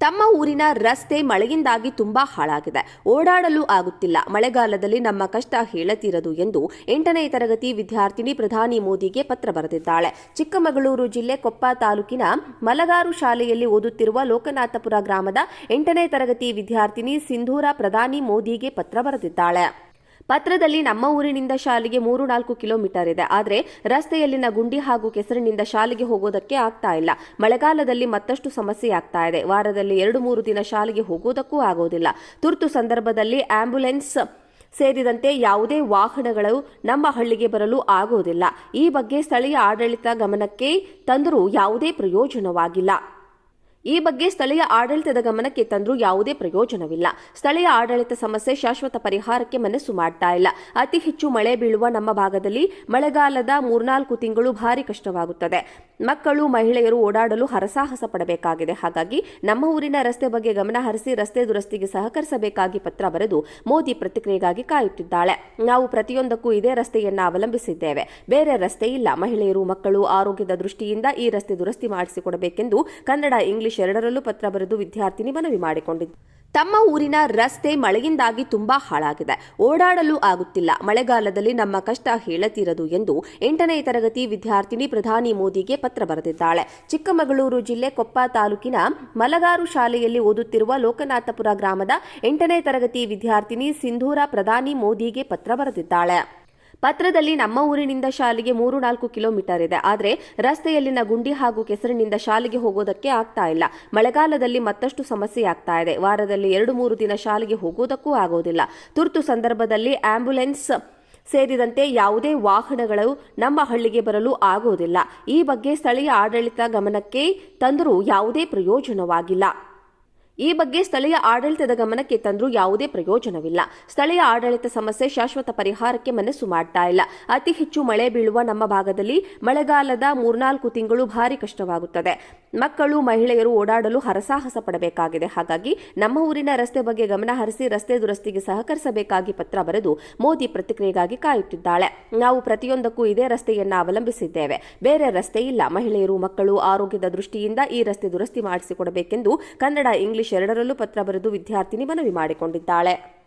ತಮ್ಮ ಊರಿನ ರಸ್ತೆ ಮಳೆಯಿಂದಾಗಿ ತುಂಬಾ ಹಾಳಾಗಿದೆ. ಓಡಾಡಲು ಆಗುತ್ತಿಲ್ಲ. ಮಳೆಗಾಲದಲ್ಲಿ ನಮ್ಮ ಕಷ್ಟ ಹೇಳತೀರದು ಎಂದು ಎಂಟನೇ ತರಗತಿ ವಿದ್ಯಾರ್ಥಿನಿ ಪ್ರಧಾನಿ ಮೋದಿಗೆ ಪತ್ರ ಬರೆದಿದ್ದಾಳೆ. ಚಿಕ್ಕಮಗಳೂರು ಜಿಲ್ಲೆ ಕೊಪ್ಪ ತಾಲೂಕಿನ ಮಲಗಾರು ಶಾಲೆಯಲ್ಲಿ ಓದುತ್ತಿರುವ ಲೋಕನಾಥಪುರ ಗ್ರಾಮದ ಎಂಟನೇ ತರಗತಿ ವಿದ್ಯಾರ್ಥಿನಿ ಸಿಂಧೂರ ಪ್ರಧಾನಿ ಮೋದಿಗೆ ಪತ್ರ ಬರೆದಿದ್ದಾಳೆ. ಪತ್ರದಲ್ಲಿ ನಮ್ಮ ಊರಿನಿಂದ ಶಾಲೆಗೆ ಮೂರು ನಾಲ್ಕು ಕಿಲೋಮೀಟರ್ ಇದೆ. ಆದರೆ ರಸ್ತೆಯಲ್ಲಿನ ಗುಂಡಿ ಹಾಗೂ ಕೆಸರಿನಿಂದ ಶಾಲೆಗೆ ಹೋಗೋದಕ್ಕೆ ಆಗ್ತಾ ಇಲ್ಲ. ಮಳೆಗಾಲದಲ್ಲಿ ಮತ್ತಷ್ಟು ಸಮಸ್ಯೆ ಆಗ್ತಾ ಇದೆ. ವಾರದಲ್ಲಿ ಎರಡು ಮೂರು ದಿನ ಶಾಲೆಗೆ ಹೋಗೋದಕ್ಕೂ ಆಗೋದಿಲ್ಲ. ತುರ್ತು ಸಂದರ್ಭದಲ್ಲಿ ಆಂಬ್ಯುಲೆನ್ಸ್ ಸೇರಿದಂತೆ ಯಾವುದೇ ವಾಹನಗಳು ನಮ್ಮ ಹಳ್ಳಿಗೆ ಬರಲು ಆಗೋದಿಲ್ಲ. ಈ ಬಗ್ಗೆ ಸ್ಥಳೀಯ ಆಡಳಿತ ಗಮನಕ್ಕೆ ತಂದರೂ ಯಾವುದೇ ಪ್ರಯೋಜನವಾಗಿಲ್ಲ. ಈ ಬಗ್ಗೆ ಸ್ಥಳೀಯ ಆಡಳಿತದ ಗಮನಕ್ಕೆ ತಂದರೂ ಯಾವುದೇ ಪ್ರಯೋಜನವಿಲ್ಲ. ಸ್ಥಳೀಯ ಆಡಳಿತ ಸಮಸ್ಯೆ ಶಾಶ್ವತ ಪರಿಹಾರಕ್ಕೆ ಮನಸ್ಸು ಮಾಡ್ತಾ ಇಲ್ಲ. ಅತಿ ಹೆಚ್ಚು ಮಳೆ ಬೀಳುವ ನಮ್ಮ ಭಾಗದಲ್ಲಿ ಮಳೆಗಾಲದ ಮೂರ್ನಾಲ್ಕು ತಿಂಗಳು ಭಾರಿ ಕಷ್ಟವಾಗುತ್ತದೆ. ಮಕ್ಕಳು, ಮಹಿಳೆಯರು ಓಡಾಡಲು ಹರಸಾಹಸ ಪಡಬೇಕಾಗಿದೆ. ಹಾಗಾಗಿ ನಮ್ಮ ಊರಿನ ರಸ್ತೆ ಬಗ್ಗೆ ಗಮನ ಹರಿಸಿ ರಸ್ತೆ ದುರಸ್ತಿಗೆ ಸಹಕರಿಸಬೇಕಾಗಿ ಪತ್ರ ಬರೆದು ಮೋದಿ ಪ್ರತಿಕ್ರಿಯೆಗಾಗಿ ಕಾಯುತ್ತಿದ್ದಾಳೆ. ನಾವು ಪ್ರತಿಯೊಂದಕ್ಕೂ ಇದೇ ರಸ್ತೆಯನ್ನ ಅವಲಂಬಿಸಿದ್ದೇವೆ. ಬೇರೆ ರಸ್ತೆ ಇಲ್ಲ. ಮಹಿಳೆಯರು, ಮಕ್ಕಳು ಆರೋಗ್ಯದ ದೃಷ್ಟಿಯಿಂದ ಈ ರಸ್ತೆ ದುರಸ್ತಿ ಮಾಡಿಸಿಕೊಡಬೇಕೆಂದು ಕನ್ನಡ, ಇಂಗ್ಲಿಷ್ ಎರಡರಲ್ಲೂ ಪತ್ರ ಬರೆದು ವಿದ್ಯಾರ್ಥಿನಿ ಮನವಿ ಮಾಡಿಕೊಂಡಿದ್ದು. ತಮ್ಮ ಊರಿನ ರಸ್ತೆ ಮಳೆಯಿಂದಾಗಿ ತುಂಬಾ ಹಾಳಾಗಿದೆ. ಓಡಾಡಲು ಆಗುತ್ತಿಲ್ಲ. ಮಳೆಗಾಲದಲ್ಲಿ ನಮ್ಮ ಕಷ್ಟ ಹೇಳತೀರದು ಎಂದು ಎಂಟನೇ ತರಗತಿ ವಿದ್ಯಾರ್ಥಿನಿ ಪ್ರಧಾನಿ ಮೋದಿಗೆ ಪತ್ರ ಬರೆದಿದ್ದಾಳೆ. ಚಿಕ್ಕಮಗಳೂರು ಜಿಲ್ಲೆ ಕೊಪ್ಪ ತಾಲೂಕಿನ ಮಲಗಾರು ಶಾಲೆಯಲ್ಲಿ ಓದುತ್ತಿರುವ ಲೋಕನಾಥಪುರ ಗ್ರಾಮದ ಎಂಟನೇ ತರಗತಿ ವಿದ್ಯಾರ್ಥಿನಿ ಸಿಂಧೂರ ಪ್ರಧಾನಿ ಮೋದಿಗೆ ಪತ್ರ ಬರೆದಿದ್ದಾಳೆ. ಪತ್ರದಲ್ಲಿ ನಮ್ಮ ಊರಿನಿಂದ ಶಾಲೆಗೆ ಮೂರು ನಾಲ್ಕು ಕಿಲೋಮೀಟರ್ ಇದೆ. ಆದರೆ ರಸ್ತೆಯಲ್ಲಿನ ಗುಂಡಿ ಹಾಗೂ ಕೆಸರಿನಿಂದ ಶಾಲೆಗೆ ಹೋಗೋದಕ್ಕೆ ಆಗ್ತಾ ಇಲ್ಲ. ಮಳೆಗಾಲದಲ್ಲಿ ಮತ್ತಷ್ಟು ಸಮಸ್ಯೆ ಆಗ್ತಾ ಇದೆ. ವಾರದಲ್ಲಿ ಎರಡು ಮೂರು ದಿನ ಶಾಲೆಗೆ ಹೋಗೋದಕ್ಕೂ ಆಗೋದಿಲ್ಲ. ತುರ್ತು ಸಂದರ್ಭದಲ್ಲಿ ಆಂಬ್ಯುಲೆನ್ಸ್ ಸೇರಿದಂತೆ ಯಾವುದೇ ವಾಹನಗಳು ನಮ್ಮ ಹಳ್ಳಿಗೆ ಬರಲು ಆಗೋದಿಲ್ಲ. ಈ ಬಗ್ಗೆ ಸ್ಥಳೀಯ ಆಡಳಿತ ಗಮನಕ್ಕೆ ತಂದರೂ ಯಾವುದೇ ಪ್ರಯೋಜನವಾಗಿಲ್ಲ. ಈ ಬಗ್ಗೆ ಸ್ಥಳೀಯ ಆಡಳಿತದ ಗಮನಕ್ಕೆ ತಂದರೂ ಯಾವುದೇ ಪ್ರಯೋಜನವಿಲ್ಲ. ಸ್ಥಳೀಯ ಆಡಳಿತ ಸಮಸ್ಯೆ ಶಾಶ್ವತ ಪರಿಹಾರಕ್ಕೆ ಮನಸ್ಸು ಮಾಡ್ತಾ ಇಲ್ಲ. ಅತಿ ಹೆಚ್ಚು ಮಳೆ ಬೀಳುವ ನಮ್ಮ ಭಾಗದಲ್ಲಿ ಮಳೆಗಾಲದ ಮೂರ್ನಾಲ್ಕು ತಿಂಗಳು ಭಾರಿ ಕಷ್ಟವಾಗುತ್ತದೆ. ಮಕ್ಕಳು, ಮಹಿಳೆಯರು ಓಡಾಡಲು ಹರಸಾಹಸ ಪಡಬೇಕಾಗಿದೆ. ಹಾಗಾಗಿ ನಮ್ಮ ಊರಿನ ರಸ್ತೆ ಬಗ್ಗೆ ಗಮನ ಹರಿಸಿ ರಸ್ತೆ ದುರಸ್ತಿಗೆ ಸಹಕರಿಸಬೇಕಾಗಿ ಪತ್ರ ಬರೆದು ಮೋದಿ ಪ್ರತಿಕ್ರಿಯೆಗಾಗಿ ಕಾಯುತ್ತಿದ್ದಾಳೆ. ನಾವು ಪ್ರತಿಯೊಂದಕ್ಕೂ ಇದೇ ರಸ್ತೆಯನ್ನ ಅವಲಂಬಿಸಿದ್ದೇವೆ. ಬೇರೆ ರಸ್ತೆ ಇಲ್ಲ. ಮಹಿಳೆಯರು, ಮಕ್ಕಳು ಆರೋಗ್ಯದ ದೃಷ್ಟಿಯಿಂದ ಈ ರಸ್ತೆ ದುರಸ್ತಿ ಮಾಡಿಸಿಕೊಡಬೇಕೆಂದು ಕನ್ನಡ, ಇಂಗ್ಲಿಷ್ ಎರಡರಲ್ಲೂ ಪತ್ರ ಬರೆದು ವಿದ್ಯಾರ್ಥಿನಿ ಮನವಿ ಮಾಡಿಕೊಂಡಿದ್ದಾಳೆ.